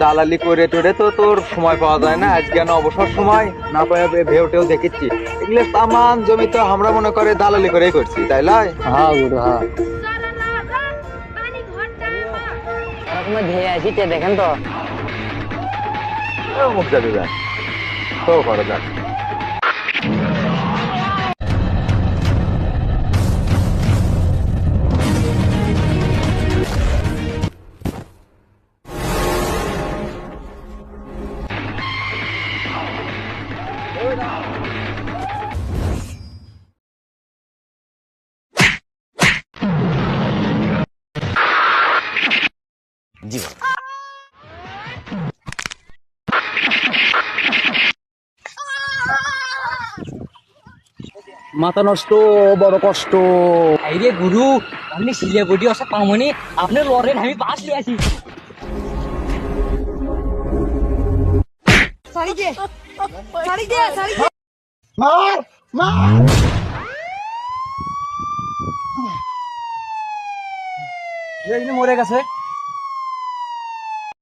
দালালি করে টোরে তো তোর সময় পাওয়া যায় না। আজকে না অবসর সময় না পায় ভেউটেও দেখেছি। এগুলো তামান জমি তো আমরা মনে করে দালালি করেই করছি তাই লয় হ্যাঁ গুরু হ্যাঁ। ধেয়ে দেখেন তো ও মুখ যাবে যাক তো করা যাক। মাথা নষ্ট বড় কষ্ট। আইরে গুরু আপনি শিলিগুড়ি আসা পামনি আপনি লড়েন আমি বাস আছি সারি দে সারি দে সারি দে মরে গেছে।